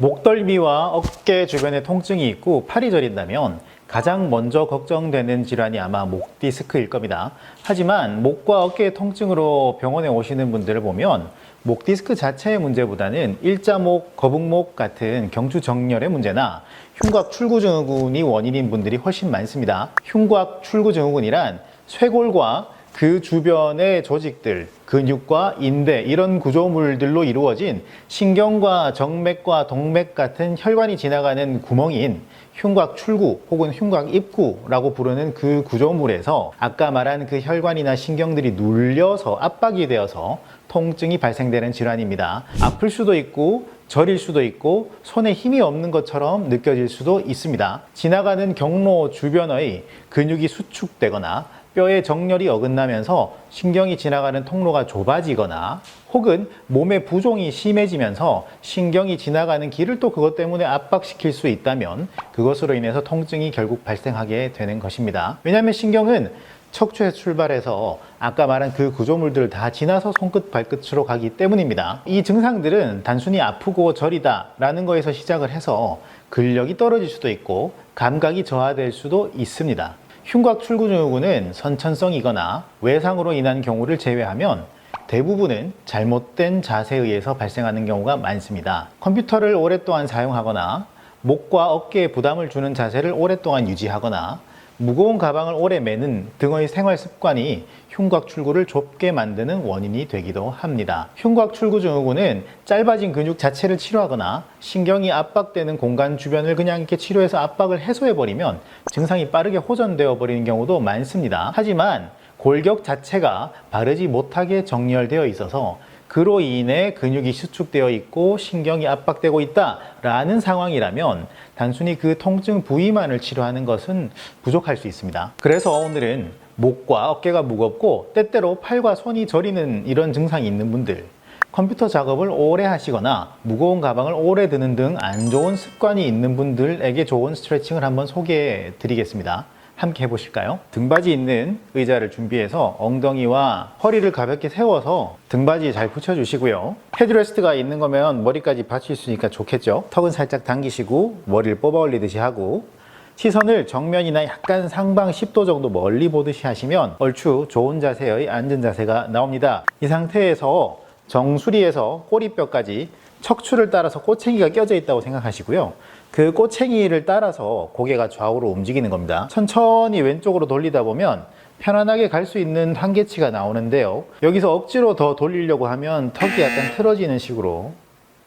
목덜미와 어깨 주변에 통증이 있고 팔이 저린다면 가장 먼저 걱정되는 질환이 아마 목 디스크일 겁니다. 하지만 목과 어깨의 통증으로 병원에 오시는 분들을 보면 목 디스크 자체의 문제보다는 일자목, 거북목 같은 경추 정렬의 문제나 흉곽 출구 증후군이 원인인 분들이 훨씬 많습니다. 흉곽 출구 증후군이란 쇄골과 그 주변의 조직들, 근육과 인대 이런 구조물들로 이루어진 신경과 정맥과 동맥 같은 혈관이 지나가는 구멍인 흉곽 출구 혹은 흉곽 입구라고 부르는 그 구조물에서 아까 말한 그 혈관이나 신경들이 눌려서 압박이 되어서 통증이 발생되는 질환입니다. 아플 수도 있고 저릴 수도 있고 손에 힘이 없는 것처럼 느껴질 수도 있습니다. 지나가는 경로 주변의 근육이 수축되거나 뼈의 정렬이 어긋나면서 신경이 지나가는 통로가 좁아지거나 혹은 몸의 부종이 심해지면서 신경이 지나가는 길을 또 그것 때문에 압박시킬 수 있다면 그것으로 인해서 통증이 결국 발생하게 되는 것입니다. 왜냐하면 신경은 척추에서 출발해서 아까 말한 그 구조물들을 다 지나서 손끝 발끝으로 가기 때문입니다. 이 증상들은 단순히 아프고 저리다 라는 거에서 시작을 해서 근력이 떨어질 수도 있고 감각이 저하될 수도 있습니다. 흉곽 출구 증후군은 선천성이거나 외상으로 인한 경우를 제외하면 대부분은 잘못된 자세에 의해서 발생하는 경우가 많습니다. 컴퓨터를 오랫동안 사용하거나 목과 어깨에 부담을 주는 자세를 오랫동안 유지하거나 무거운 가방을 오래 매는 등의 생활 습관이 흉곽 출구를 좁게 만드는 원인이 되기도 합니다. 흉곽 출구 증후군은 짧아진 근육 자체를 치료하거나 신경이 압박되는 공간 주변을 그냥 이렇게 치료해서 압박을 해소해 버리면 증상이 빠르게 호전되어 버리는 경우도 많습니다. 하지만 골격 자체가 바르지 못하게 정렬되어 있어서 그로 인해 근육이 수축되어 있고 신경이 압박되고 있다라는 상황이라면 단순히 그 통증 부위만을 치료하는 것은 부족할 수 있습니다. 그래서 오늘은 목과 어깨가 무겁고 때때로 팔과 손이 저리는 이런 증상이 있는 분들 컴퓨터 작업을 오래 하시거나 무거운 가방을 오래 드는 등 안 좋은 습관이 있는 분들에게 좋은 스트레칭을 한번 소개해 드리겠습니다. 함께 해보실까요? 등받이 있는 의자를 준비해서 엉덩이와 허리를 가볍게 세워서 등받이 잘 붙여주시고요. 헤드레스트가 있는 거면 머리까지 받칠 수 있으니까 좋겠죠. 턱은 살짝 당기시고 머리를 뽑아 올리듯이 하고 시선을 정면이나 약간 상방 10도 정도 멀리 보듯이 하시면 얼추 좋은 자세의 앉은 자세가 나옵니다. 이 상태에서 정수리에서 꼬리뼈까지 척추를 따라서 꼬챙이가 껴져 있다고 생각하시고요. 그 꼬챙이를 따라서 고개가 좌우로 움직이는 겁니다. 천천히 왼쪽으로 돌리다 보면 편안하게 갈 수 있는 한계치가 나오는데요. 여기서 억지로 더 돌리려고 하면 턱이 약간 틀어지는 식으로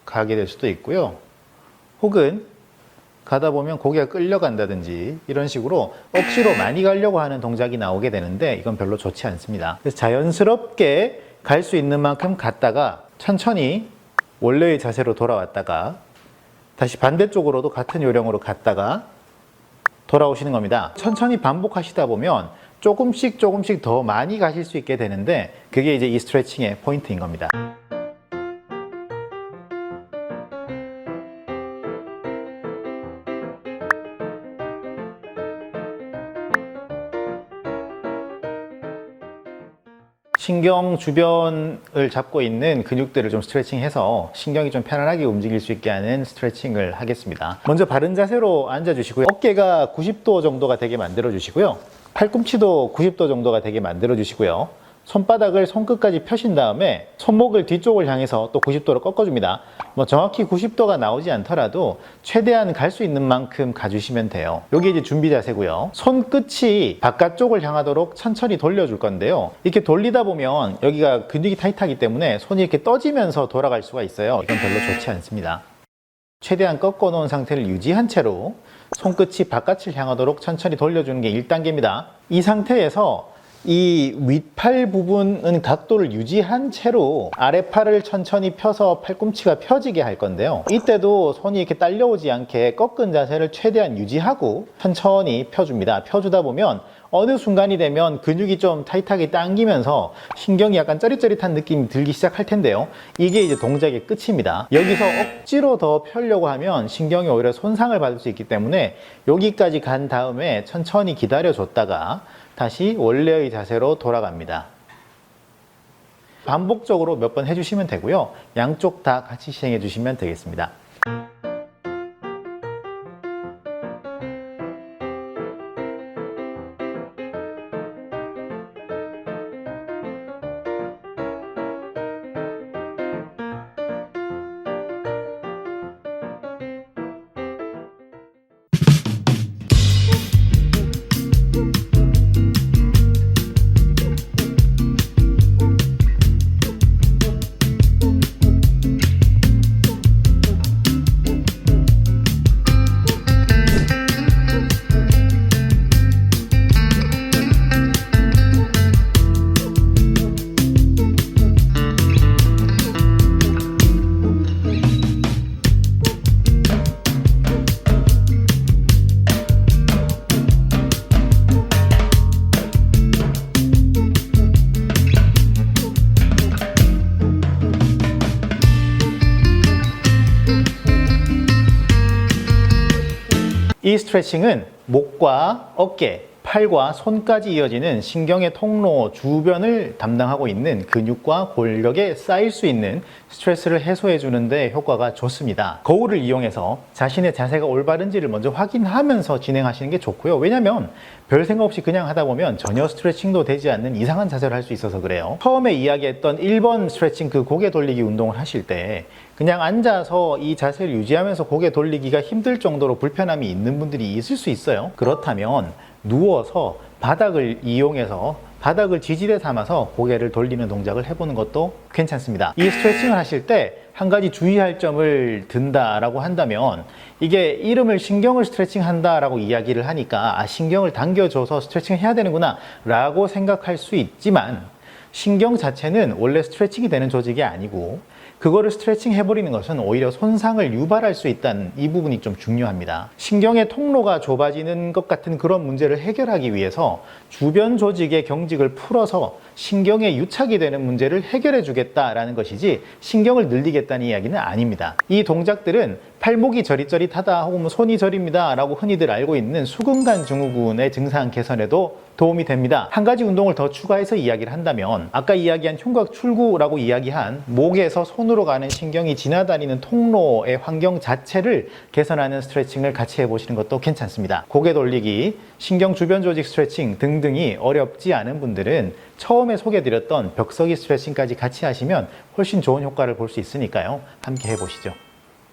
가게 될 수도 있고요. 혹은 가다 보면 고개가 끌려간다든지 이런 식으로 억지로 많이 가려고 하는 동작이 나오게 되는데 이건 별로 좋지 않습니다. 그래서 자연스럽게 갈 수 있는 만큼 갔다가 천천히 원래의 자세로 돌아왔다가 다시 반대쪽으로도 같은 요령으로 갔다가 돌아오시는 겁니다. 천천히 반복하시다 보면 조금씩 조금씩 더 많이 가실 수 있게 되는데 그게 이제 이 스트레칭의 포인트인 겁니다. 신경 주변을 잡고 있는 근육들을 좀 스트레칭해서 신경이 좀 편안하게 움직일 수 있게 하는 스트레칭을 하겠습니다. 먼저 바른 자세로 앉아주시고요. 어깨가 90도 정도가 되게 만들어 주시고요. 팔꿈치도 90도 정도가 되게 만들어 주시고요. 손바닥을 손끝까지 펴신 다음에 손목을 뒤쪽을 향해서 또 90도로 꺾어줍니다. 뭐 정확히 90도가 나오지 않더라도 최대한 갈 수 있는 만큼 가주시면 돼요. 여기 이제 준비 자세고요. 손끝이 바깥쪽을 향하도록 천천히 돌려줄 건데요. 이렇게 돌리다 보면 여기가 근육이 타이트하기 때문에 손이 이렇게 떠지면서 돌아갈 수가 있어요. 이건 별로 좋지 않습니다. 최대한 꺾어 놓은 상태를 유지한 채로 손끝이 바깥을 향하도록 천천히 돌려주는 게 1단계입니다. 이 상태에서 이 윗팔 부분은 각도를 유지한 채로 아래팔을 천천히 펴서 팔꿈치가 펴지게 할 건데요. 이때도 손이 이렇게 딸려오지 않게 꺾은 자세를 최대한 유지하고 천천히 펴줍니다. 펴주다 보면 어느 순간이 되면 근육이 좀 타이트하게 당기면서 신경이 약간 쩌릿쩌릿한 느낌이 들기 시작할 텐데요. 이게 이제 동작의 끝입니다. 여기서 억지로 더 펴려고 하면 신경이 오히려 손상을 받을 수 있기 때문에 여기까지 간 다음에 천천히 기다려줬다가 다시 원래의 자세로 돌아갑니다. 반복적으로 몇 번 해주시면 되고요. 양쪽 다 같이 시행해 주시면 되겠습니다. 이 스트레칭은 목과 어깨, 팔과 손까지 이어지는 신경의 통로 주변을 담당하고 있는 근육과 골격에 쌓일 수 있는 스트레스를 해소해 주는데 효과가 좋습니다. 거울을 이용해서 자신의 자세가 올바른지를 먼저 확인하면서 진행하시는 게 좋고요. 왜냐하면 별 생각 없이 그냥 하다 보면 전혀 스트레칭도 되지 않는 이상한 자세를 할 수 있어서 그래요. 처음에 이야기했던 1번 스트레칭 그 고개 돌리기 운동을 하실 때 그냥 앉아서 이 자세를 유지하면서 고개 돌리기가 힘들 정도로 불편함이 있는 분들이 있을 수 있어요. 그렇다면 누워서 바닥을 이용해서 바닥을 지지대 삼아서 고개를 돌리는 동작을 해보는 것도 괜찮습니다. 이 스트레칭을 하실 때 한 가지 주의할 점을 든다라고 한다면 이게 이름을 신경을 스트레칭 한다라고 이야기를 하니까 아, 신경을 당겨줘서 스트레칭을 해야 되는구나 라고 생각할 수 있지만 신경 자체는 원래 스트레칭이 되는 조직이 아니고 그거를 스트레칭 해버리는 것은 오히려 손상을 유발할 수 있다는 이 부분이 좀 중요합니다. 신경의 통로가 좁아지는 것 같은 그런 문제를 해결하기 위해서 주변 조직의 경직을 풀어서 신경에 유착이 되는 문제를 해결해 주겠다라는 것이지 신경을 늘리겠다는 이야기는 아닙니다. 이 동작들은 팔목이 저릿저릿하다 혹은 뭐 손이 저립니다 라고 흔히들 알고 있는 수근간 증후군의 증상 개선에도 도움이 됩니다. 한 가지 운동을 더 추가해서 이야기를 한다면 아까 이야기한 흉곽 출구라고 이야기한 목에서 손으로 가는 신경이 지나다니는 통로의 환경 자체를 개선하는 스트레칭을 같이 해보시는 것도 괜찮습니다. 고개 돌리기, 신경 주변 조직 스트레칭 등등이 어렵지 않은 분들은 처음에 소개드렸던 벽서기 스트레칭까지 같이 하시면 훨씬 좋은 효과를 볼 수 있으니까요. 함께 해보시죠.